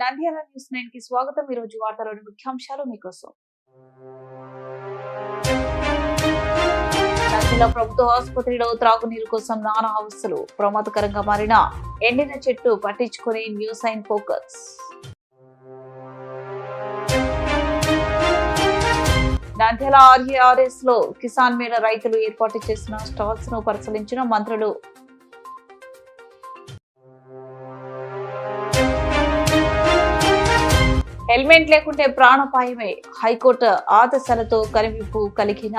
Nandyal news నైన్కి స్వాగతం. ఈ రోజు వార్తలోని ముఖ్యాంశాలు మీకోసం. నంద్యాల ప్రభుత్వ ఆసుపత్రిలో త్రాగునీరు కోసం నానా అవస్థలు. ప్రమాదకరంగా మారిన ఎండిన చెట్టు పట్టించుకుని న్యూస్ సైన్ ఫోకస్. నంద్యాల ఆర్ఏఆర్ఎస్లో కిసాన్ మేళ రైతులు ఏర్పాటు చేసిన స్టాల్స్ను పరిశీలించిన మంత్రులు హెల్మెట్ లేకుంటే ప్రాణాపాయమే. హైకోర్టు ఆదేశాలతో కనివిప్పు కలిగిన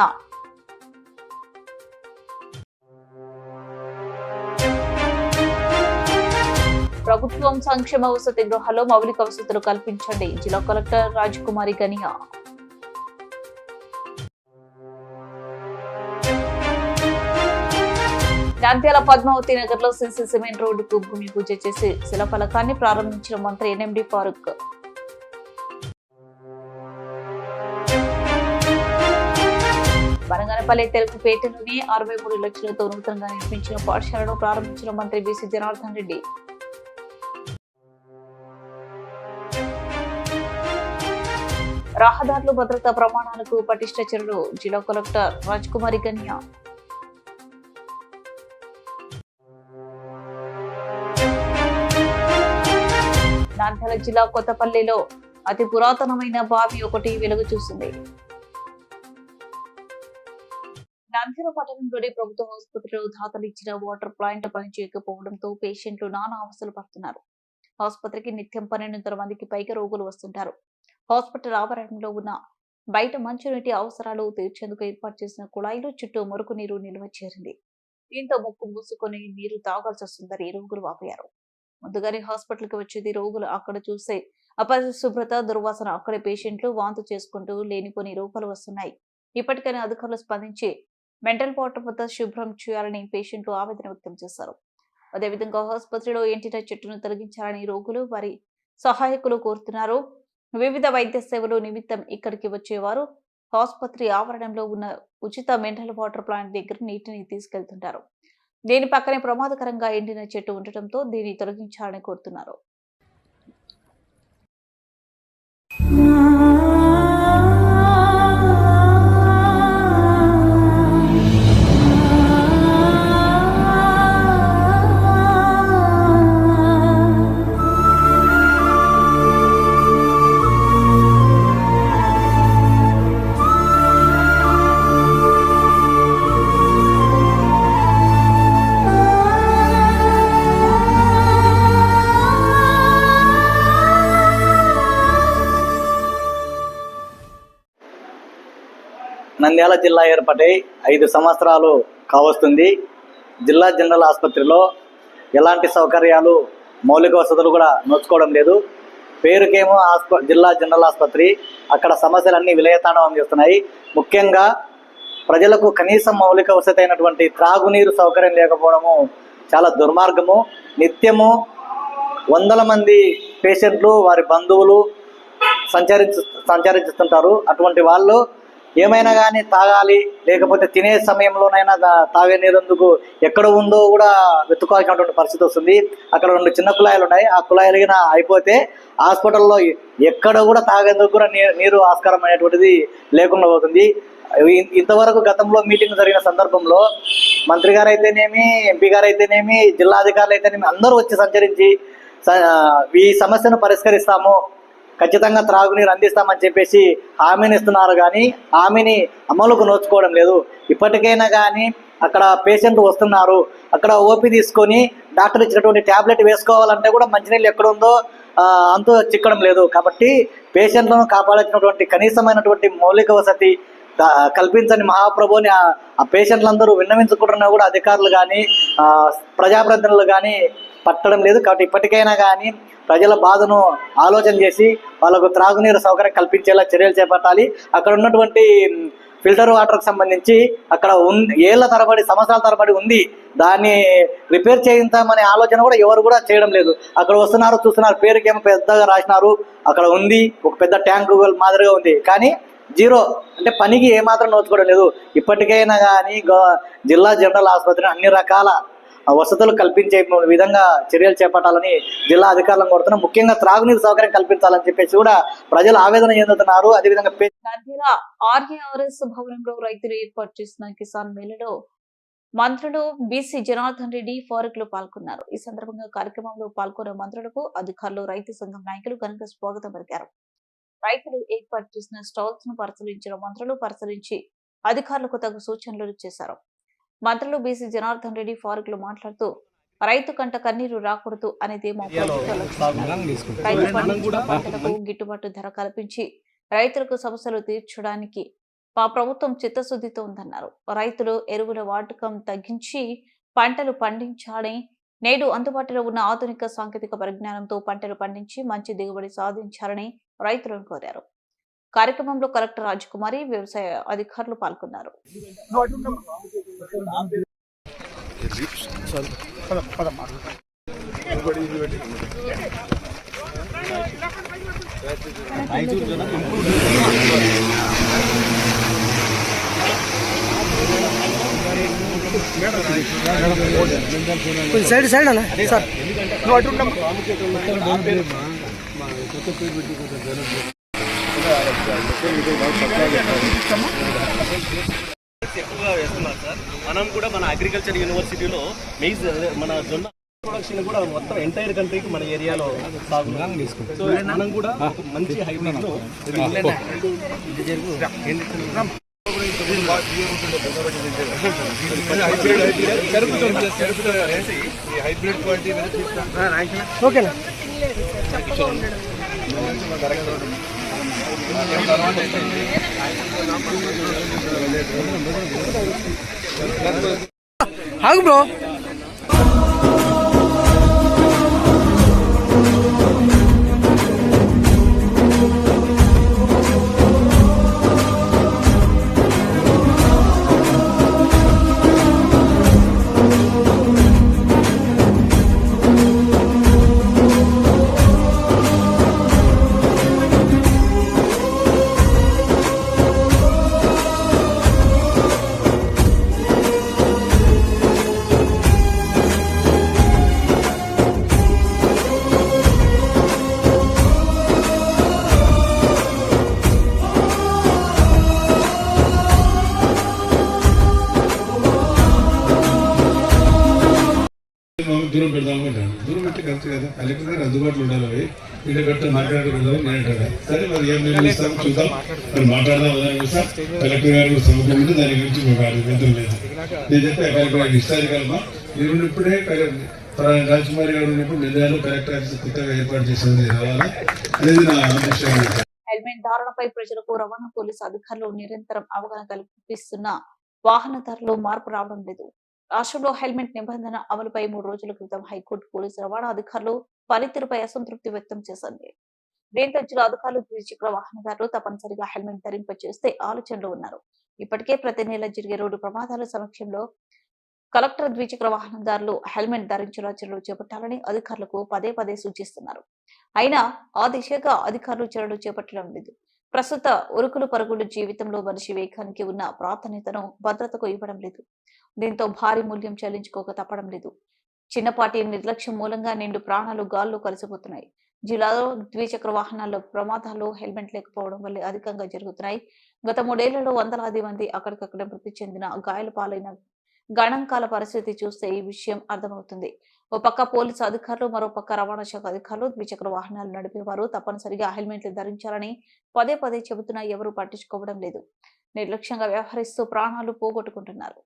ప్రభుత్వం సంక్షేమ వసతి గృహాల్లో మౌలిక వసతులు కల్పించండి. జిల్లా కలెక్టర్ రాజకుమారి గనియా. నంద్యాల పద్మావతి నగర్లో సిసి సిమెంట్ రోడ్డుకు భూమి పూజ చేసి శిలఫలకాన్ని ప్రారంభించిన మంత్రి ఎన్ఎండి ఫారూక్. బనగానపల్లి తెలుగుపేటలోని అరవై మూడు లక్షలతో నూతనంగా నిర్మించిన పాఠశాలను ప్రారంభించిన మంత్రి బీసీ జనార్దన్ రెడ్డి. రహదారులు భద్రతా ప్రమాణాలకు పటిష్ట చర్యలు జిల్లా కలెక్టర్ రాజ్కుమారి గన్యా నంద్యాల జిల్లా కొత్తపల్లిలో అతి పురాతనమైన బావి ఒకటి వెలుగు చూసింది. నంద్యాల పట్టణంలోని ప్రభుత్వ ఆసుపత్రిలో దాతలు ఇచ్చిన వాటర్ ప్లాంట్ పనిచేయకపోవడంతో పేషెంట్లు నానా అవస్థలు పడుతున్నారు. ఆసుపత్రికి నిత్యం పన్నెండు మందికి పైగా రోగులు వస్తుంటారు. హాస్పిటల్ ఆవరణలో ఉన్న బయట మంచినీటి అవసరాలు తీర్చేందుకు ఏర్పాటు చేసిన కుళాయిలు చుట్టూ మురుకు నీరు నిల్వ చేరింది. దీంతో ముక్కు మూసుకొని నీరు తాగాల్సి వస్తుందని రోగులు వాపోయారు. ముందుగానే హాస్పిటల్కి వచ్చేది రోగులు అక్కడ చూసే అపరిశుభ్రత దుర్వాసన అక్కడే పేషెంట్లు వాంతు చేసుకుంటూ లేనిపోని రూపాలు వస్తున్నాయి. ఇప్పటికైనా అధికారులు స్పందించి మెంటల్ వాటర్ వద్ద శుభ్రం చేయాలని పేషెంట్లు ఆవేదన వ్యక్తం చేశారు. అదేవిధంగా ఆసుపత్రిలో ఎంటిన చెట్టును తొలగించాలని రోగులు వారి సహాయకులు కోరుతున్నారు. వివిధ వైద్య సేవలు నిమిత్తం ఇక్కడికి వచ్చేవారు. ఆసుపత్రి ఆవరణంలో ఉన్న ఉచిత మెంటల్ వాటర్ ప్లాంట్ దగ్గర నీటిని తీసుకెళ్తుంటారు. దీని పక్కనే ప్రమాదకరంగా ఎండిన చెట్టు ఉండటంతో దీన్ని తొలగించాలని కోరుతున్నారు. నంద్యాల జిల్లా ఏర్పడై ఐదు సంవత్సరాలు కావస్తుంది. జిల్లా జనరల్ ఆసుపత్రిలో ఎలాంటి సౌకర్యాలు మౌలిక వసతులు కూడా నోచుకోవడం లేదు. పేరుకేమో ఆస్ప జిల్లా జనరల్ ఆసుపత్రి. అక్కడ సమస్యలన్నీ విలయతాండవం చేస్తున్నాయి. ముఖ్యంగా ప్రజలకు కనీసం మౌలిక వసతి అయినటువంటి త్రాగునీరు సౌకర్యం లేకపోవడము చాలా దుర్మార్గము. నిత్యము వందల మంది పేషెంట్లు వారి బంధువులు సంచరించు సంచరిస్తుంటారు. అటువంటి వాళ్ళు ఏమైనా కానీ తాగాలి లేకపోతే తినే సమయంలోనైనా తాగే నీరందుకు ఎక్కడ ఉందో కూడా వెతుకోవాల్సినటువంటి పరిస్థితి వస్తుంది. అక్కడ రెండు చిన్న కుళాయిలు ఉన్నాయి. ఆ కుళాయిలు అయిపోతే హాస్పిటల్లో ఎక్కడ కూడా తాగేందుకు కూడా నీ- నీరు ఆస్కారం అనేటువంటిది లేకుండా పోతుంది. ఇ- ఇంతవరకు గతంలో మీటింగ్ జరిగిన సందర్భంలో మంత్రి గారు అయితేనేమి ఎంపీ గారు అయితేనేమి జిల్లా అధికారులు అయితేనేమి అందరూ వచ్చి సంచరించి ఈ సమస్యను పరిష్కరిస్తాము ఖచ్చితంగా త్రాగునీరు అందిస్తామని చెప్పేసి హామీని ఇస్తున్నారు కానీ హామీని అమలుకు నోచుకోవడం లేదు. ఇప్పటికైనా కానీ అక్కడ పేషెంట్ వస్తున్నారు. అక్కడ ఓపీ తీసుకొని డాక్టర్ ఇచ్చినటువంటి ట్యాబ్లెట్ వేసుకోవాలంటే కూడా మంచినీళ్ళు ఎక్కడ ఉందో అంతు చిక్కడం లేదు. కాబట్టి పేషెంట్లను కాపాడాల్సినటువంటి కనీసమైనటువంటి మౌలిక వసతి కల్పించని మహాప్రభుని ఆ- ఆ పేషెంట్లందరూ విన్నవించుకుంటున్నా కూడా అధికారులు కానీ ప్రజాప్రతినిధులు కానీ పట్టడం లేదు. కాబట్టి ఇప్పటికైనా కానీ ప్రజల బాధను ఆలోచన చేసి వాళ్ళకు త్రాగునీరు సౌకర్యం కల్పించేలా చర్యలు చేపట్టాలి. అక్కడ ఉన్నటువంటి ఫిల్టర్ వాటర్కి సంబంధించి అక్కడ ఉంది ఏళ్ళ తరబడి సంవత్సరాల తరబడి ఉంది. దాన్ని రిపేర్ చేయించామనే ఆలోచన కూడా ఎవరు కూడా చేయడం లేదు. అక్కడ వస్తున్నారు చూస్తున్నారు పేరుకేమో పెద్దగా రాసినారు. అక్కడ ఉంది ఒక పెద్ద ట్యాంక్ మాదిరిగా ఉంది. కానీ జీరో అంటే పనికి ఏమాత్రం నోచుకోవడం లేదు. ఇప్పటికైనా కానీ జిల్లా జనరల్ ఆసుపత్రిని అన్ని రకాల వసతులు కల్పించే విధంగా చర్యలు చేపట్టాలని జిల్లా అధికారులను కోరుతున్నాం. ముఖ్యంగా త్రాగునీరు సౌకర్యం కల్పించాలని చెప్పేసి కూడా ప్రజలు ఆవేదన చెందుతున్నారు. అదేవిధంగా ఆర్ఏఆర్ఎస్ భవనంలో రైతులు ఏర్పాటు చేసిన కిసాన్ మేళలో మంత్రులు బీసీ జనార్దన్ రెడ్డి ఫారూక్లు పాల్గొన్నారు. ఈ సందర్భంగా కార్యక్రమంలో పాల్గొన్న మంత్రులకు అధికారులు రైతు సంఘం నాయకులు ఘనంగా స్వాగతం పలికారు. రైతులు ఏర్పాటు చేసిన స్టాల్స్ను పరిశీలించిన మంత్రులు పరిశీలించి అధికారులకు తగు సూచనలు చేశారు. మంత్రులు బీసీ జనార్దన్ రెడ్డి ఫారూక్లు మాట్లాడుతూ రైతు కంట కన్నీరు రాకూడదు అనేది రైతు పండించిన పంటలకు గిట్టుబాటు ధర కల్పించి రైతులకు సమస్యలు తీర్చడానికి మా ప్రభుత్వం చిత్తశుద్ధితో ఉందన్నారు. రైతులు ఎరువుల వాడకం తగ్గించి పంటలు పండించాలని నేడు అందుబాటులో ఉన్న ఆధునిక సాంకేతిక పరిజ్ఞానంతో పంటలు పండించి మంచి దిగుబడి సాధించాలని రైతులను కోరారు. కార్యక్రమంలో కలెక్టర్ రాజకుమారి వ్యవసాయ అధికారులు పాల్గొన్నారు. కొంచెం సైడ్ సైడ్ అన్న సార్. ఎక్కువగా వేస్తున్నారు సార్. మనం కూడా మన అగ్రికల్చర్ యూనివర్సిటీలో మెయిజ్ మన జొన్న ప్రొడక్షన్ కూడా మొత్తం ఎంటైర్ కంట్రీకి మన ఏరియాలో సాగు సో మనం కూడా ఒక మంచి హైబ్రిడ్లో ఓకేనా ఆగు బ్రో మాకు దూరం పెడదామంటాను దూరం పెట్టి కరెక్ట్ కదా? కలెక్టర్ గారు అందుబాటులో ఉండాలి అవి వీళ్ళు కట్ట మాట్లాడుకుందాం నేను అంటాను సరే మరి ఏం నిర్ణయం ఇస్తాం చూద్దాం. మరి మాట్లాడదాం ఉదయం చూస్తాం కలెక్టర్ గారు సమగ్రం సముద్రం ఉంది దాని గురించి మాకు అభ్యంతరం లేదు. నేను చెప్తే కలెక్టర్ గారికి ఇస్తారు కలమా మీరు ఇప్పుడే రాజకుమారి గారు ఉన్నప్పుడు నిజాలు కలెక్టర్ ఆఫీస్ కొత్తగా ఏర్పాటు చేసింది రావాలా? అనేది నా అభిప్రాయం హెల్మెట్ ధారణపై ప్రజలకు రవాణా పోలీసు అధికారులు నిరంతరం అవగాహన కల్పిస్తున్న వాహనదారులు మార్పు రావడం లేదు. రాష్ట్రంలో హెల్మెట్ నిబంధన అమలుపై మూడు రోజుల క్రితం హైకోర్టు పోలీసు రవాణా అధికారులు పనితీరుపై అసంతృప్తి వ్యక్తం చేసింది. దీంతో జిల్లా అధికారులు ద్విచక్ర వాహనదారులు తప్పనిసరిగా హెల్మెట్ ధరింప చేస్తే ఆలోచనలో ఉన్నారు. ఇప్పటికే ప్రతి నెల జరిగే రోడ్డు ప్రమాదాల సమక్షంలో కలెక్టర్ ద్విచక్ర వాహనదారులు హెల్మెట్ ధరించేలా చర్యలు చేపట్టాలని అధికారులకు పదే పదే సూచిస్తున్నారు. అయినా ఆ దిశగా అధికారులు చర్యలు చేపట్టడం లేదు. ప్రస్తుత ఉరుకులు పరుగులు జీవితంలో మనిషి వేగానికి ఉన్న ప్రాధాన్యతను భద్రతకు ఇవ్వడం లేదు. దీంతో భారీ మూల్యం చెల్లించుకోక తప్పడం లేదు. చిన్నపాటి నిర్లక్ష్యం మూలంగా నిండు ప్రాణాలు గాల్లో కలిసిపోతున్నాయి. జిల్లాలో ద్విచక్ర వాహనాల్లో ప్రమాదాలు హెల్మెట్ లేకపోవడం వల్ల అధికంగా జరుగుతున్నాయి. గత మూడేళ్ళలో వందలాది మంది అక్కడికక్కడ మృతి చెందిన గాయాల పాలైన గణాంకాల పరిస్థితి చూస్తే ఈ విషయం అర్థమవుతుంది. ఓ పక్క పోలీసు అధికారులు మరో పక్క రవాణా శాఖ అధికారులు ద్విచక్ర వాహనాలు నడిపేవారు. తప్పనిసరిగా హెల్మెట్లు ధరించాలని పదే పదే చెబుతున్నా ఎవరూ పట్టించుకోవడం లేదు. నిర్లక్ష్యంగా వ్యవహరిస్తూ ప్రాణాలు పోగొట్టుకుంటున్నారు.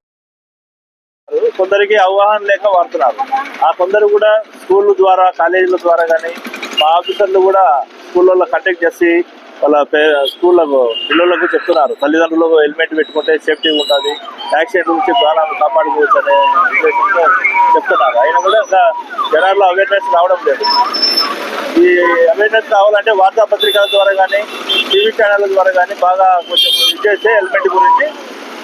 కొందరికి అవగాహన లేక వాడుతున్నారు. ఆ కొందరు కూడా స్కూల్ ద్వారా కాలేజీల ద్వారా కానీ మా ఆఫీసర్లు కూడా స్కూళ్ళలో కంటెక్ట్ చేసి వాళ్ళ స్కూళ్ళకు పిల్లలకు చెప్తున్నారు. తల్లిదండ్రులు హెల్మెట్ పెట్టుకుంటే సేఫ్టీ ఉంటుంది. యాక్సిడెంట్ నుంచి ప్రాణాలు కాపాడుకోవచ్చు అనే ఉద్దేశంతో చెప్తున్నారు. అయినా కూడా ఇంకా జనాల్లో అవేర్నెస్ రావడం లేదు. ఈ అవేర్నెస్ కావాలంటే వార్తాపత్రికల ద్వారా కానీ టీవీ ఛానళ్ళ ద్వారా కానీ బాగా కొంచెం ఇచ్చేస్తే హెల్మెట్ గురించి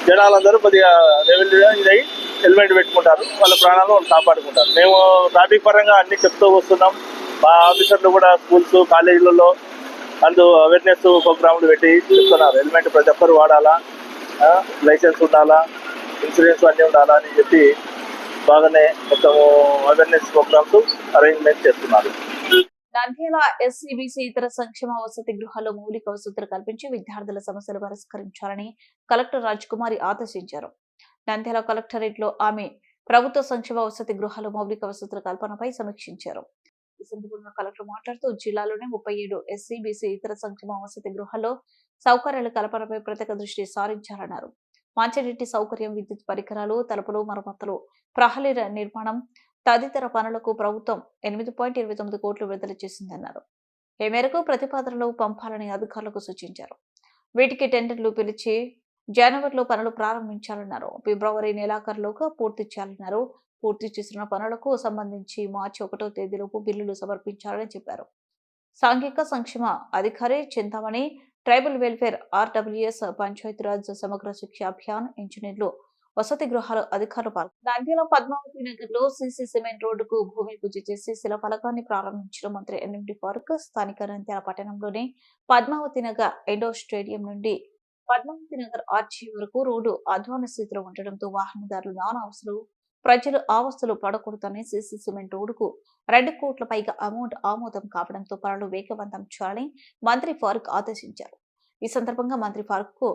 జనాలందరూ కొద్దిగా రెవెన్యూ ఇదై హెల్మెట్ పెట్టుకుంటారు. వాళ్ళ ప్రాణాలు వాళ్ళు కాపాడుకుంటారు. మేము ట్రాఫిక్ పరంగా అన్ని చెప్తూ వస్తున్నాం. మా ఆఫీసర్లు కూడా స్కూల్స్ కాలేజీలలో అందు అవేర్నెస్ ప్రోగ్రాములు పెట్టి చెప్తున్నారు. హెల్మెట్ ప్రతి ఒక్కరు వాడాలా? లైసెన్స్ ఉండాలా? ఇన్సూరెన్స్ అన్నీ ఉండాలా అని చెప్పి బాగానే మొత్తం అవేర్నెస్ ప్రోగ్రామ్స్ అరేంజ్మెంట్ చేస్తున్నారు. నంద్యాల ఎస్సీబీసీ ఇతర సంక్షేమ వసతి గృహాల్లో మౌలిక వసతులు కల్పించి విద్యార్థుల సమస్యలు పరిష్కరించాలని కలెక్టర్ రాజ్కుమారి ఆదేశించారు. నంద్యాల కలెక్టరేట్లో ఆమె ప్రభుత్వ సంక్షేమ వసతి గృహాల మౌలిక వసతుల కల్పనపై సమీక్షించారు. ఈ సందర్భంగా కలెక్టర్ మాట్లాడుతూ జిల్లాలోనే ముప్పై ఏడు ఎస్సీ బీసీ ఇతర సంక్షేమ వసతి గృహాల్లో సౌకర్యాల కల్పనపై ప్రత్యేక దృష్టి సారించారన్నారు. మంచినీటి సౌకర్యం విద్యుత్ పరికరాలు తలుపులు మరమ్మతులు ప్రహళీల నిర్మాణం తదితర పనులకు ప్రభుత్వం ఎనిమిది పాయింట్ ఇరవై తొమ్మిది కోట్లు విడుదల చేసిందన్నారు. ఈ మేరకు ప్రతిపాదనలు పంపాలని అధికారులకు సూచించారు. వీటికి టెండర్లు పిలిచి జనవరిలో పనులు ప్రారంభించాలన్నారు. ఫిబ్రవరి నెలాఖరులోగా పూర్తి చేయాలన్నారు. పూర్తి చేసిన పనులకు సంబంధించి మార్చి ఒకటో తేదీలోపు బిల్లులు సమర్పించాలని చెప్పారు. సాంఘిక సంక్షేమ అధికారి Chintamani tribal welfare RWS Panchayati Raj Samagra Shiksha Abhiyan ఇంజనీర్లు వసతి గృహాల అధికారులు పాల్గొన్నారు నంద్యాల పద్మావతి నగర్లో సీసీ సిమెంట్ రోడ్డుకు భూమి పూజ చేసి శిల ఫలకాన్ని ప్రారంభించిన మంత్రి ఎన్ఎండి ఫారూక్ స్థానిక నంద్యాల పట్టణంలోని పద్మావతి నగర్ ఎండో స్టేడియం నుండి పద్మావతి నగర్ ఆర్చి వరకు రోడ్డు అధ్వాన స్థితిలో ఉండడంతో వాహనదారులు నానా అవసరం ప్రజలు ఆవస్థలు పడకూడదని సీసీ సిమెంట్ రోడ్డుకు రెండు కోట్ల పైగా అమౌంట్ ఆమోదం కావడంతో పనులు వేగవంతం చేయాలని మంత్రి ఫారూక్ ఆదేశించారు. ఈ సందర్భంగా మంత్రి ఫారూక్కు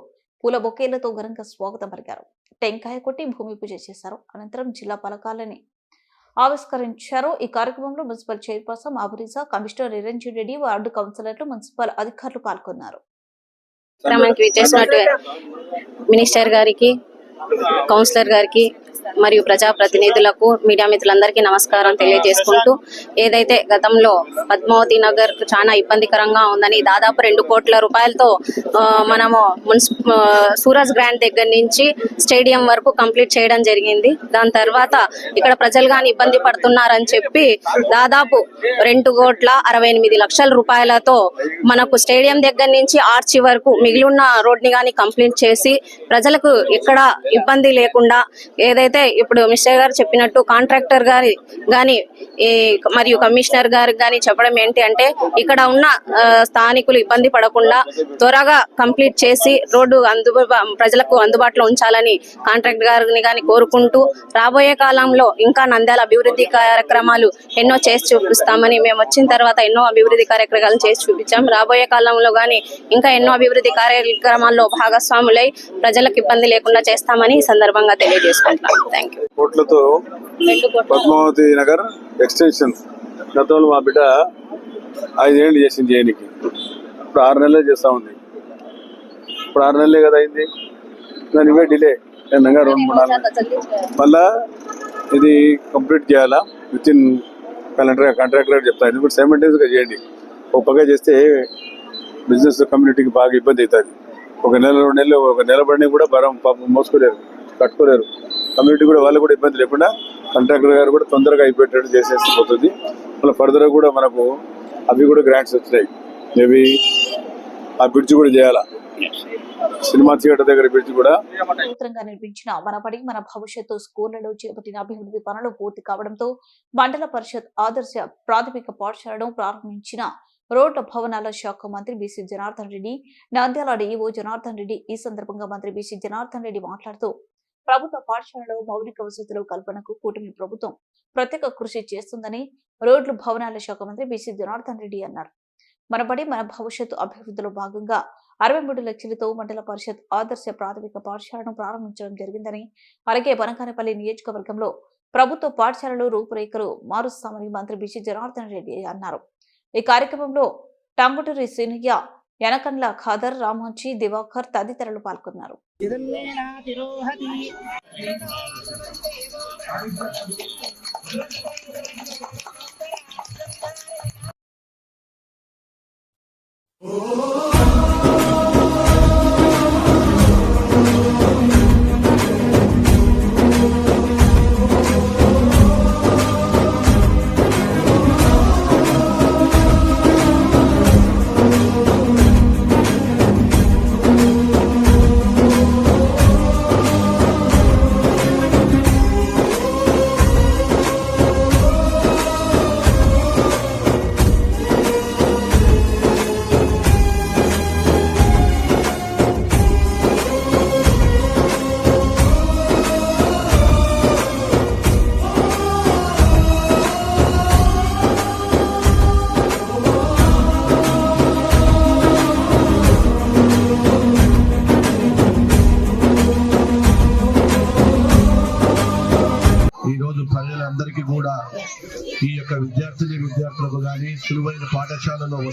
పూల బొకేలతో ఘనంగా స్వాగతం పలికారు. టెంకాయ కొట్టి భూమి పూజ చేశారు. అనంతరం జిల్లా పలకాలని ఆవిష్కరించారు. ఈ కార్యక్రమంలో municipal chairperson Aburija commissioner Niranjan Reddy ward కౌన్సిలర్లు మున్సిపల్ అధికారులు పాల్గొన్నారు. మినిస్టర్ గారికి కౌన్సిలర్ గారికి మరియు ప్రజాప్రతినిధులకు మీడియా మిత్రులందరికీ నమస్కారం తెలియజేసుకుంటూ ఏదైతే గతంలో పద్మావతి నగర్ చాలా ఇబ్బందికరంగా ఉందని దాదాపు రెండు కోట్ల రూపాయలతో ఆ, మనము మున్సి సూరజ్ గ్రాండ్ దగ్గర నుంచి స్టేడియం వరకు కంప్లీట్ చేయడం జరిగింది. దాని తర్వాత ఇక్కడ ప్రజలు కానీ ఇబ్బంది పడుతున్నారని చెప్పి దాదాపు రెండు కోట్ల అరవై ఎనిమిది లక్షల రూపాయలతో మనకు స్టేడియం దగ్గర నుంచి ఆర్చి వరకు మిగిలిన రోడ్ని కానీ కంప్లీట్ చేసి ప్రజలకు ఎక్కడ ఇబ్బంది లేకుండా ఏదైతే ఇప్పుడు మిస్టర్ గారు చెప్పినట్టు కాంట్రాక్టర్ గారి గాని ఈ మరియు కమిషనర్ గారికి గాని చెప్పడం ఏంటి అంటే ఇక్కడ ఉన్న ఆ, స్థానికులు ఇబ్బంది పడకుండా త్వరగా కంప్లీట్ చేసి రోడ్డు అందు ప్రజలకు అందుబాటులో ఉంచాలని కాంట్రాక్ట్ గారిని గాని కోరుకుంటూ రాబోయే కాలంలో ఇంకా నంద్యాల అభివృద్ధి కార్యక్రమాలు ఎన్నో చేసి చూపిస్తామని మేము వచ్చిన తర్వాత ఎన్నో అభివృద్ధి కార్యక్రమాలు చేసి చూపించాం. రాబోయే కాలంలో గాని ఇంకా ఎన్నో అభివృద్ధి కార్యక్రమాల్లో భాగస్వాములై ప్రజలకు ఇబ్బంది లేకుండా చేస్తామని ఈ సందర్భంగా తెలియజేసుకుంటున్నాం. థ్యాంక్ యూ కోట్లతో పద్మావతి నగర్ ఎక్స్టెన్షన్. గతంలో మా బిడ్డ ఐదేళ్ళు చేసింది చేయనికి ఇప్పుడు ఆరు నెలలే చేస్తా ఉంది. ఇప్పుడు ఆరు నెలలే కదా అయింది. దాని ఇవే డిలే. నిన్నగా రెండు మూడు నాలుగు మళ్ళా ఇది కంప్లీట్ చేయాలా? విత్ ఇన్ కలెక్టర్ కాంట్రాక్టర్ చెప్తాను ఇది కూడా సైమెంటైజ్గా చేయండి. ఒక పక్క చేస్తే బిజినెస్ కమ్యూనిటీకి బాగా ఇబ్బంది అవుతుంది. ఒక నెల రెండు నెలలు ఒక నెల పడినా కూడా బరం పాపం మోసుకోలేరు కట్టుకోలేరు. కమ్యూనిటీ కూడా వాళ్ళు కూడా ఇబ్బంది లేకుండా కాంట్రాక్టర్ గారు కూడా తొందరగా అయిపోయేటట్టు చేసేసి పోతుంది. మళ్ళీ ఫర్దర్ కూడా మనకు అవి కూడా గ్రాంట్స్ వచ్చినాయి. మేబీ ఆ బ్రిడ్జ్ కూడా చేయాలా? సినిమా థియేటర్ దగ్గర బ్రిడ్జ్ కూడా. నిర్మించిన నిర్మించిన మనబడి మన భవిష్యత్తు స్కూళ్ళలో చేపట్టిన అభివృద్ధి పనులు పూర్తి కావడంతో మండల పరిషత్ ఆదర్శ ప్రాథమిక పాఠశాలను ప్రారంభించిన రోడ్ల భవనాల శాఖ మంత్రి బీసీ జనార్దన్ రెడ్డి నంద్యాల డిఈఓ జనార్దన్ రెడ్డి ఈ సందర్భంగా మంత్రి బీసీ జనార్దన్ రెడ్డి మాట్లాడుతూ ప్రభుత్వ పాఠశాలలో మౌలిక వసతుల కల్పనకు కూటమి ప్రభుత్వం ప్రత్యేక కృషి చేస్తుందని రోడ్లు భవనాల శాఖ మంత్రి బీసీ జనార్దన్ రెడ్డి అన్నారు. మనబడి మన భవిష్యత్తు అభివృద్ధిలో భాగంగా అరవై మూడు లక్షలతో మండల పరిషత్ ఆదర్శ ప్రాథమిక పాఠశాలను ప్రారంభించడం జరిగిందని అలాగే బనకానపల్లి నియోజకవర్గంలో ప్రభుత్వ పాఠశాలలు రూపురేఖలు మారుస్తామని మంత్రి బిసి జనార్దన్ రెడ్డి అన్నారు. ఈ కార్యక్రమంలో టంగుటూరి సినియ యనకండ్ల ఖాదర్ రామాంచి దివాకర్ తదితరులు పాల్గొన్నారు. Oh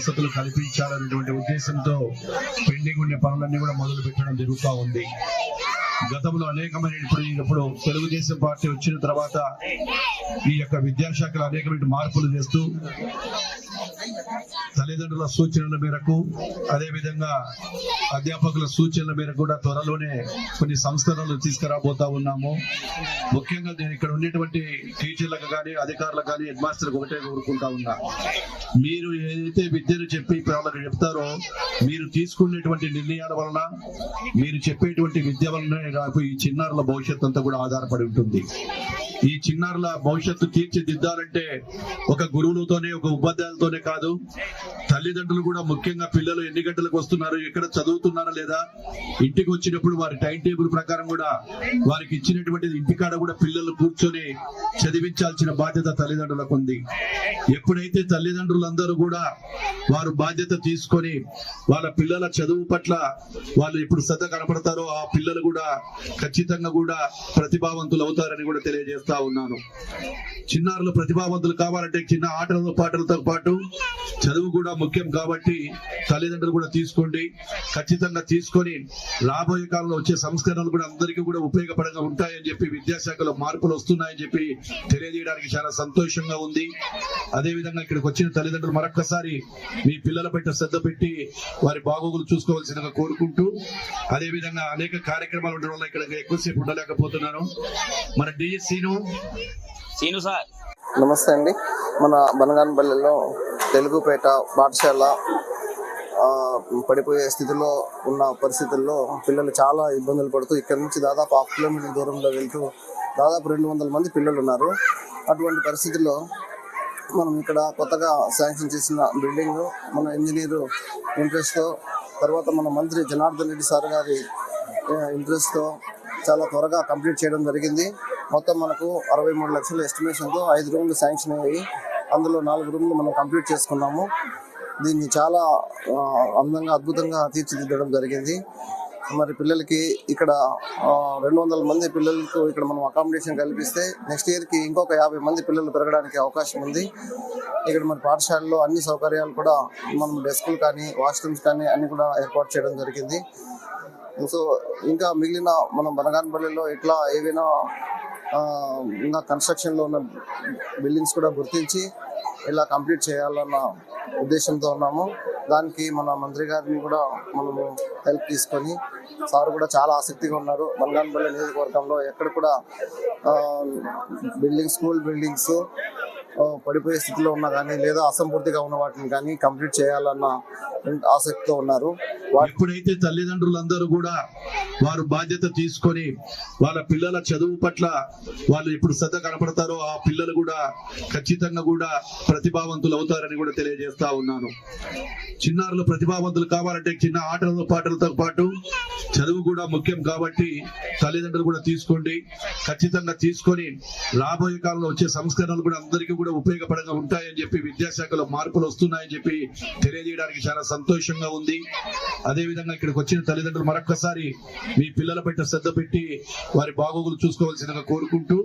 వసతులు కల్పించాలనేటువంటి ఉద్దేశంతో పెండింగ్ ఉండే పనులన్నీ కూడా మొదలు పెట్టడం జరుగుతూ ఉంది. గతంలో అనేకమైన ఇప్పుడు ఇప్పుడు తెలుగుదేశం పార్టీ వచ్చిన తర్వాత ఈ యొక్క విద్యాశాఖలో అనేకమైన మార్పులు చేస్తూ తల్లిదండ్రుల సూచనల మేరకు అదేవిధంగా అధ్యాపకుల సూచనల మేరకు కూడా త్వరలోనే కొన్ని సంస్కరణలు తీసుకురాబోతా ఉన్నాము. ముఖ్యంగా నేను ఇక్కడ ఉన్నటువంటి టీచర్లకు కానీ అధికారులకు కానీ హెడ్ మాస్టర్లకు ఒకటే కోరుకుంటా ఉన్నా. మీరు ఏదైతే విద్యను చెప్పి వాళ్ళకి చెప్తారో మీరు తీసుకునేటువంటి నిర్ణయాల వలన మీరు చెప్పేటువంటి విద్య వలనే నాకు ఈ చిన్నారుల భవిష్యత్తు అంతా కూడా ఆధారపడి ఉంటుంది. ఈ చిన్నారుల భవిష్యత్తు తీర్చిదిద్దాలంటే ఒక గురువులతోనే ఒక ఉపాధ్యాయులతోనే కాదు తల్లిదండ్రులు కూడా ముఖ్యంగా పిల్లలు ఎన్ని గంటలకు వస్తున్నారు ఎక్కడ చదువుతున్నారా లేదా? ఇంటికి వచ్చినప్పుడు వారి టైం టేబుల్ ప్రకారం కూడా వారికి ఇచ్చినటువంటి ఇంటికాడ కూడా పిల్లలు కూర్చొని చదివించాల్సిన బాధ్యత తల్లిదండ్రులకు ఉంది. ఎప్పుడైతే తల్లిదండ్రులందరూ కూడా వారు బాధ్యత తీసుకొని వాళ్ళ పిల్లల చదువు పట్ల వాళ్ళు ఎప్పుడు శ్రద్ధ కనపడతారో ఆ పిల్లలు కూడా ఖచ్చితంగా కూడా ప్రతిభావంతులు అవుతారని కూడా తెలియజేస్తా ఉన్నాను. చిన్నారులు ప్రతిభావంతులు కావాలంటే చిన్న ఆటలతో పాటలతో పాటు చదువు కూడా ముఖ్యం కాబట్టి తల్లిదండ్రులు కూడా తీసుకోండి. ఖచ్చితంగా తీసుకొని రాబోయే కాలంలో వచ్చే సంస్కరణలు కూడా అందరికీ కూడా ఉపయోగపడంగా ఉంటాయని చెప్పి విద్యాశాఖలో మార్పులు వస్తున్నాయని చెప్పి తెలియజేయడానికి చాలా సంతోషంగా ఉంది. అదే విధంగా ఇక్కడికి వచ్చిన తల్లిదండ్రులు మరొక్కసారి మీ పిల్లల పట్ల శ్రద్ధ పెట్టి వారి బాగోగులు చూసుకోవాల్సిందిగా కోరుకుంటూ అదే విధంగా అనేక కార్యక్రమాలు ఉండడం వల్ల ఇక్కడ ఎక్కువసేపు ఉండలేకపోతున్నాను. మన డిఎస్సీను సీను సార్. నమస్తే అండి. మన బనగానపల్లిలో తెలుగుపేట పాఠశాల పడిపోయే స్థితిలో ఉన్న పరిస్థితుల్లో పిల్లలు చాలా ఇబ్బందులు పడుతూ ఇక్కడ నుంచి దాదాపు హాఫ్ కిలోమీటర్ దూరంలో వెళ్తూ దాదాపు రెండు వందల మంది పిల్లలు ఉన్నారు అటువంటి పరిస్థితుల్లో మనం ఇక్కడ కొత్తగా శాంక్షన్ చేసిన బిల్డింగ్ మన ఇంజనీరు ఇంట్రెస్ట్తో తర్వాత మన మంత్రి జనార్దన్ రెడ్డి సార్ గారి ఇంట్రెస్ట్తో చాలా త్వరగా కంప్లీట్ చేయడం జరిగింది. మొత్తం మనకు అరవై మూడు లక్షల ఎస్టిమేషన్తో ఐదు రూమ్లు శాంక్షన్ అయ్యాయి. అందులో నాలుగు రూమ్లు మనం కంప్లీట్ చేసుకున్నాము. దీన్ని చాలా అందంగా అద్భుతంగా తీర్చిదిద్దడం జరిగింది. మరి పిల్లలకి ఇక్కడ రెండు వందల మంది పిల్లలకు ఇక్కడ మనం అకామిడేషన్ కల్పిస్తే నెక్స్ట్ ఇయర్కి ఇంకొక యాభై మంది పిల్లలు పెరగడానికి అవకాశం ఉంది. ఇక్కడ మన పాఠశాలలో అన్ని సౌకర్యాలు కూడా మనం డెస్కులు కానీ వాష్రూమ్స్ కానీ అన్ని కూడా ఏర్పాటు చేయడం జరిగింది. సో ఇంకా మిగిలిన మనం బనగానపల్లిలో ఇట్లా ఏవైనా ఇంకా కన్స్ట్రక్షన్లో ఉన్న బిల్డింగ్స్ కూడా గుర్తించి ఇలా కంప్లీట్ చేయాలన్న ఉద్దేశంతో ఉన్నాము. దానికి మన మంత్రి గారిని కూడా మనము హెల్ప్ తీసుకొని సార్ కూడా చాలా ఆసక్తిగా ఉన్నారు. బంగాన్పల్లి నియోజకవర్గంలో ఎక్కడ కూడా బిల్డింగ్ స్కూల్ బిల్డింగ్స్ పడిపోయే స్థితిలో ఉన్నా కానీ లేదా అసంపూర్తిగా ఉన్న వాటిని కానీ కంప్లీట్ చేయాలన్న ఆసక్తితో ఉన్నారు. వాటి ఎప్పుడైతే తల్లిదండ్రులందరూ కూడా వారు బాధ్యత తీసుకొని వాళ్ళ పిల్లల చదువు పట్ల వాళ్ళు ఎప్పుడు శ్రద్ధ కనపడతారో ఆ పిల్లలు కూడా ఖచ్చితంగా కూడా ప్రతిభావంతులు అవుతారని కూడా తెలియజేస్తా ఉన్నాను. చిన్నారులు ప్రతిభావంతులు కావాలంటే చిన్న ఆటలతో పాటలతో పాటు చదువు కూడా ముఖ్యం కాబట్టి తల్లిదండ్రులు కూడా తీసుకోండి. ఖచ్చితంగా తీసుకొని రాబోయే కాలంలో వచ్చే సంస్కరణలు కూడా అందరికీ కూడా ఉపయోగపడంగా ఉంటాయని చెప్పి విద్యాశాఖలో మార్పులు వస్తున్నాయని చెప్పి తెలియజేయడానికి చాలా సంతోషంగా ఉంది. అదే విధంగా ఇక్కడికి వచ్చిన తల్లిదండ్రులు మరొక్కసారి మీ పిల్లల పట్ల శ్రద్ధ పెట్టి వారి బాగోగులు చూసుకోవాల్సిందిగా కోరుకుంటూ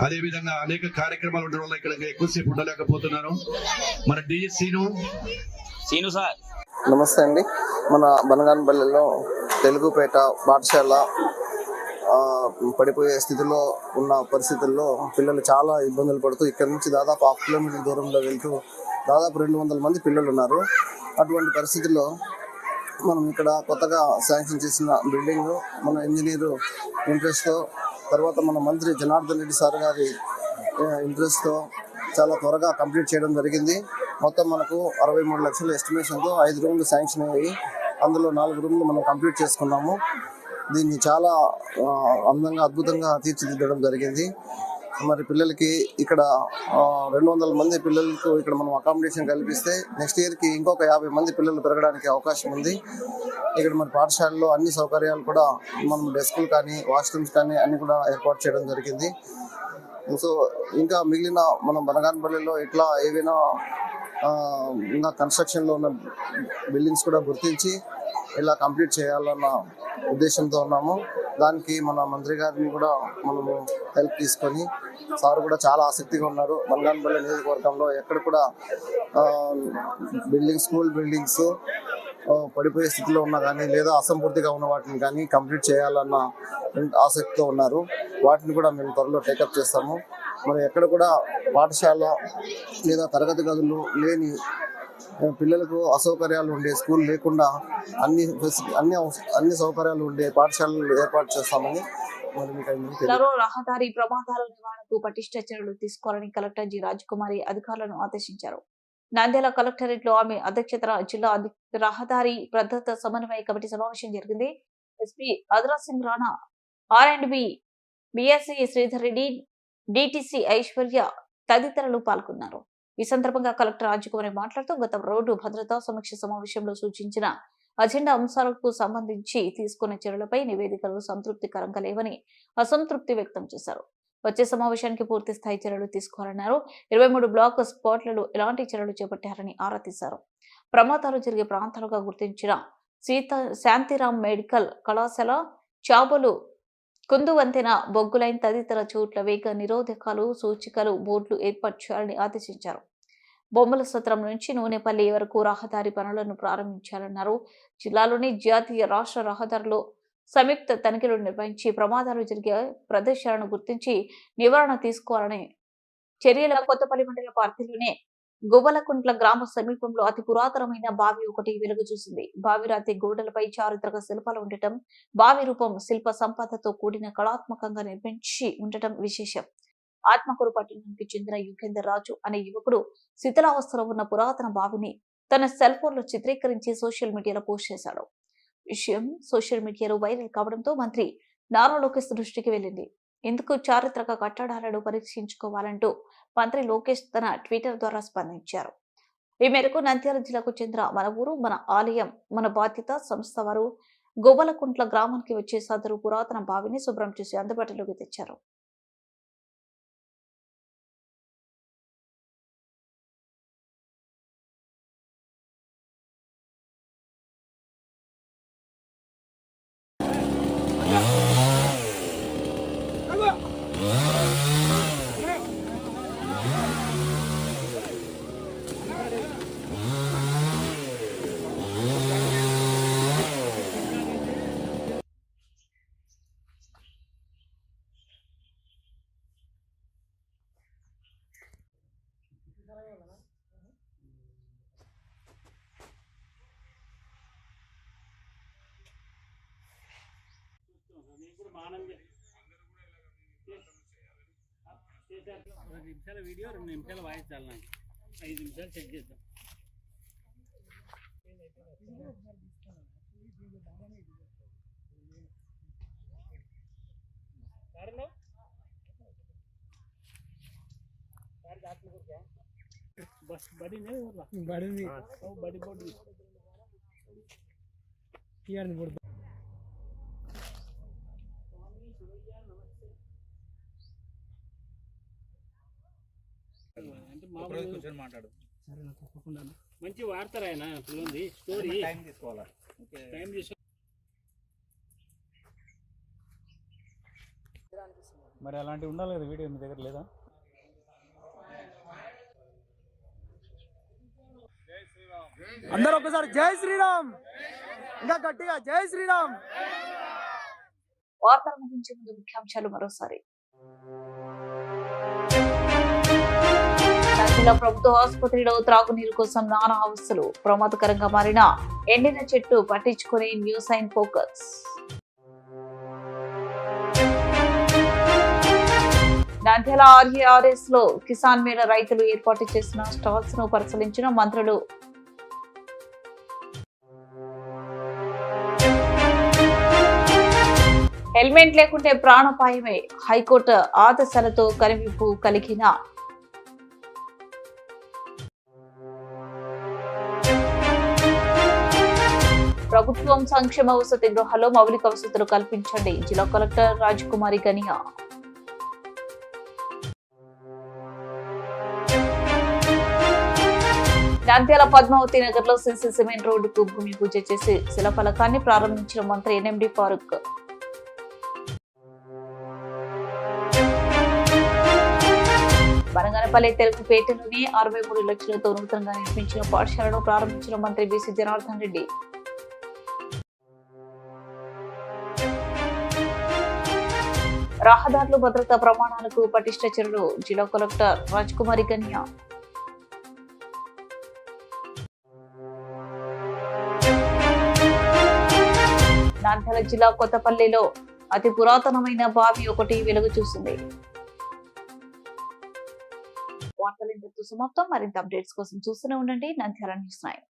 అదే విధంగా అనేక కార్యక్రమాలు ఉండడం వల్ల ఇక్కడ ఎక్కువసేపు ఉండలేకపోతున్నాను. మన డిఎస్సీను సీను సార్. నమస్తే అండి. మన బనగానపల్లిలో తెలుగుపేట పాఠశాల పడిపోయే స్థితిలో ఉన్న పరిస్థితుల్లో పిల్లలు చాలా ఇబ్బందులు పడుతూ ఇక్కడ నుంచి దాదాపు హాఫ్ కిలోమీటర్ దూరంలో వెళ్తూ దాదాపు రెండు వందల మంది పిల్లలు ఉన్నారు. అటువంటి పరిస్థితుల్లో మనం ఇక్కడ కొత్తగా శాంక్షన్ చేసిన బిల్డింగ్ మన ఇంజనీరు ఇంట్రెస్ట్తో తర్వాత మన మంత్రి జనార్దన్ రెడ్డి సార్ గారి ఇంట్రెస్ట్తో చాలా త్వరగా కంప్లీట్ చేయడం జరిగింది. మొత్తం మనకు అరవై మూడు లక్షల ఎస్టిమేషన్తో ఐదు రూమ్లు శాంక్షన్ అయ్యాయి. అందులో నాలుగు రూమ్లు మనం కంప్లీట్ చేసుకున్నాము. దీన్ని చాలా అందంగా అద్భుతంగా తీర్చిదిద్దడం జరిగింది. మరి పిల్లలకి ఇక్కడ రెండు వందల మంది పిల్లలకు ఇక్కడ మనం అకామిడేషన్ కల్పిస్తే నెక్స్ట్ ఇయర్కి ఇంకొక యాభై మంది పిల్లలు పెరగడానికి అవకాశం ఉంది. ఇక్కడ మన పాఠశాలలో అన్ని సౌకర్యాలు కూడా మనం డెస్కులు కానీ వాష్రూమ్స్ కానీ అన్ని కూడా ఏర్పాటు చేయడం జరిగింది. సో ఇంకా మిగిలిన మనం బనగానపల్లిలో ఇట్లా ఏవైనా ఇంకా కన్స్ట్రక్షన్లో ఉన్న బిల్డింగ్స్ కూడా గుర్తించి ఇలా కంప్లీట్ చేయాలన్న ఉద్దేశంతో ఉన్నాము. దానికి మన మంత్రి గారిని కూడా మనము హెల్ప్ తీసుకొని సార్ కూడా చాలా ఆసక్తిగా ఉన్నారు. బంగానపల్లి నియోజకవర్గంలో ఎక్కడ కూడా బిల్డింగ్ స్కూల్ బిల్డింగ్స్ పడిపోయే స్థితిలో ఉన్నా కానీ లేదా అసంపూర్తిగా ఉన్న వాటిని కానీ కంప్లీట్ చేయాలన్న ఆసక్తితో ఉన్నారు. వాటిని కూడా మేము త్వరలో టేకప్ చేస్తాము. మరి ఎక్కడ కూడా పాఠశాల లేదా తరగతి గదులు లేని పిల్లలకు అసౌకర్యాలు ఉండే స్కూల్ లేకుండా అన్ని అన్ని అన్ని సౌకర్యాలు ఉండే పాఠశాలలు ఏర్పాటు చేస్తామని రహదారి ప్రమాదాల నివారణకు పటిష్ట చర్యలు తీసుకోవాలని కలెక్టర్ జి. రాజకుమారి అధికారులను ఆదేశించారు. నంద్యాల కలెక్టరేట్లో ఆమె అధ్యక్షతన జిల్లా రహదారి భద్రత సమన్వయ కమిటీ సమావేశం జరిగింది. SP Adhiraj Singh Rana R and B BSC Sridhar Reddy DTC Aishwarya తదితరులు పాల్గొన్నారు. ఈ సందర్భంగా కలెక్టర్ రాజకుమారి మాట్లాడుతూ గత రోడ్డు భద్రతా సమీక్ష సమావేశంలో సూచించిన అజెండా అంశాలకు సంబంధించి తీసుకున్న చర్యలపై నివేదికలు సంతృప్తికరంగా లేవని అసంతృప్తి వ్యక్తం చేశారు. వచ్చే సమావేశానికి పూర్తి స్థాయి చర్యలు తీసుకోవాలన్నారు. ఇరవై మూడు బ్లాక్ స్పాట్లలో ఎలాంటి చర్యలు చేపట్టారని ఆరా తీశారు. ప్రమాదాలు జరిగే ప్రాంతాలుగా గుర్తించిన సీత శాంతిరామ్ మెడికల్ కళాశాల చాబలు కుందువంతెన బొగ్గులైన్ తదితర చోట్ల వేగ నిరోధకాలు సూచికలు బోర్డులు ఏర్పాటు చేయాలని ఆదేశించారు. బొమ్మల సత్రం నుంచి నూనెపల్లి వరకు రహదారి పనులను ప్రారంభించాలన్నారు. జిల్లాలోని జాతీయ రాష్ట్ర రహదారులు సంయుక్త తనిఖీలు నిర్వహించి ప్రమాదాలు జరిగే ప్రదేశాలను గుర్తించి నివారణ తీసుకోవాలని చర్యల కొత్తపల్లి మండల పార్టీలోనే గువ్వలకుంట్ల గ్రామ సమీపంలో అతి పురాతనమైన బావి ఒకటి వెలుగు చూసింది బావి రాతి గోడలపై చారిత్రక శిల్పాలు ఉండటం బావి రూపం శిల్ప సంపదతో కూడిన కళాత్మకంగా నిర్మించి ఉండటం విశేషం. ఆత్మకూరు పట్టణానికి చెందిన యుగేందర్ రాజు అనే యువకుడు శిథిలావస్థలో ఉన్న పురాతన బావిని తన సెల్ ఫోన్లో చిత్రీకరించి సోషల్ మీడియాలో పోస్ట్ చేశాడు. విషయం సోషల్ మీడియాలో వైరల్ కావడంతో మంత్రి నారా లోకేష్ దృష్టికి వెళ్ళింది. ఇందుకు చారిత్రక కట్టడాలను పరీక్షించుకోవాలంటూ మంత్రి లోకేష్ తన ట్విట్టర్ ద్వారా స్పందించారు. ఈ మేరకు నంద్యాల జిల్లాకు చెందిన మన ఊరు మన ఆలయం మన బాధ్యత సంస్థ వారు గొవ్వలకుంట్ల గ్రామానికి వచ్చే సదరు పురాతన బావిని శుభ్రం చేసి అందుబాటులోకి తెచ్చారు. రెండు నిమిషాల వీడియో రెండు నిమిషాల వాయిస్ చాలు నాకు ఐదు నిమిషాలు చెక్ చేద్దాం बस बड़ी नहीं होगा बड़ी नहीं वो बड़ी बोर्ड यार మాట్లాడు. సరే మంచి వార్త రాయన స్టోరీ టైం తీసుకోవాలా? టైం మరి అలాంటివి ఉండాలి కదా వీడియో మీ దగ్గర లేదా? అందరూ ఒకసారి జై శ్రీరామ్. ఇంకా గట్టిగా జై శ్రీరామ్. వార్తల ముగించే ముందు ముఖ్యాంశాలు మరోసారి. జిల్లా ప్రభుత్వ ఆసుపత్రిలో త్రాగునీరు కోసం నానా అవస్థలు. ప్రమాదకరంగా మారిన ఎండిన చెట్టు పట్టించుకుని న్యూస్ అండ్ ఫోకస్. నంద్యాల ఆర్ఏఆర్ఎస్లో కిసాన్ మేళ రైతులు ఏర్పాటు చేసిన స్టాల్స్ను పరిశీలించిన మంత్రులు. హెల్మెట్ లేకుంటే ప్రాణాపాయమే. హైకోర్టు ఆదేశాలతో కరివింపు కలిగిన ప్రభుత్వం సంక్షేమ వసతి గృహాల్లో మౌలిక వసతులు కల్పించండి. జిల్లా కలెక్టర్ రాజకుమారి గనియా. నంద్యాల పద్మావతి నగర్లో సిసి సిమెంట్ రోడ్డుకు భూమి పూజ చేసి శిలఫలకాన్ని ప్రారంభించిన మంత్రి ఎన్ఎండి ఫారూక్. బనగానపల్లి తెలుగుపేటలోని అరవై మూడు లక్షలతో నూతనంగా నిర్మించిన పాఠశాలను ప్రారంభించిన మంత్రి బీసీ జనార్దన్ రెడ్డి. రహదారులు భద్రతా ప్రమాణాలకు పటిష్ట చర్యలు జిల్లా కలెక్టర్ రాజ్ కుమారి కన్య. నాంద్యాల జిల్లా కొత్తపల్లిలో అతి పురాతనమైన బావి ఒకటి వెలుగు చూసింది. వార్తలు ఇంతటితో సమాప్తం. మరింత అప్డేట్స్ కోసం చూస్తూనే ఉండండి. Nandyal news nine.